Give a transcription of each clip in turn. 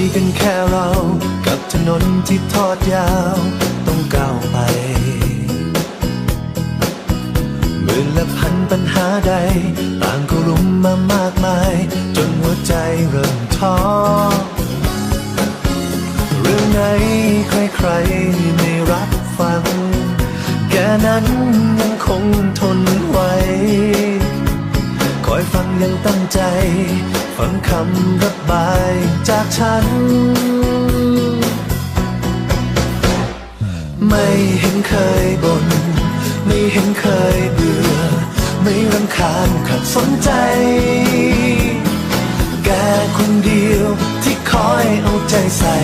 ีกันแค่เรากับถนนที่ทอดยาว ต้องก้าวไปหมื่นละพันปัญหาใด ต่างก็รุมมามากมาย จนหัวใจเริ่มท้อเรื่องไหนใครๆไม่รับฟัง แกนั้นยังคงทนไหวคอยฟังยังตั้งใจ คำระบายจากฉัน ไม่เห็นเคยบน่นไม่เห็นเคยเบื่อ ไม่รำคาญขัดสนใจ แกคนเดียวที่คอยเอาใจใส่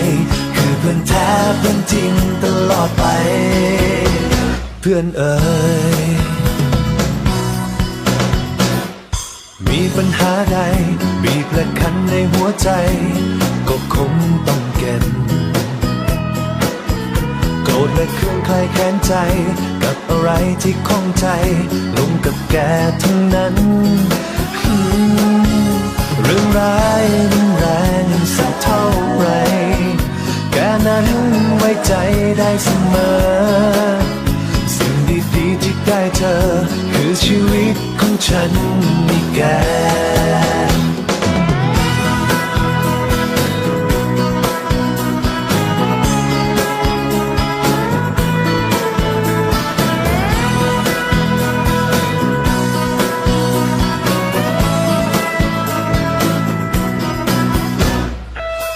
คือเพื่อนแท้เพื่อนจริงตลอดไป เพื่อนเอ่ย มีปัญหาใด บีบและคันในหัวใจ ก็คงต้องเก็บโกรธและเครื่องคลายแค้นใจ กับอะไรที่ข้องใจ ลงกับแกทั้งนั้น เรื่องร้ายรุนแรงสักเท่าไหรแกนั้นไว้ใจได้เสมอ สิ่งดีๆที่ได้เจอคือชีวิต ฉันมีแก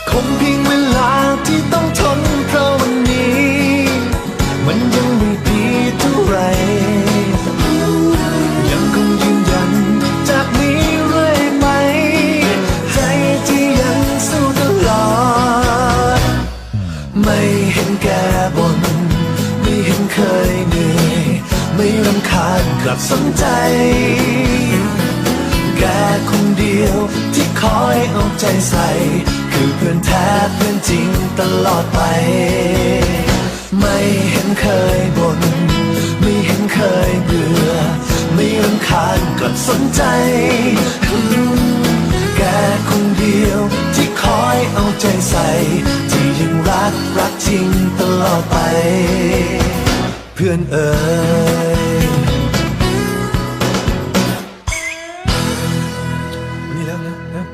คงเพียง เคยเหนื่อยไม่รำคาญกลับสนใจ แกคนเดียวที่คอยเอาใจใส่ คือเพื่อนแท้เพื่อนจริงตลอดไป ไม่เห็นเคยบน่นไม่เห็นเคยเบื่อ ไม่รำคาญกลับสนใจ แกคนเดียวที่คอยเอาใจใส่ ที่ยังรักรักจริงตลอดไป เพื่อนเอ่ยนี่แล้วนะ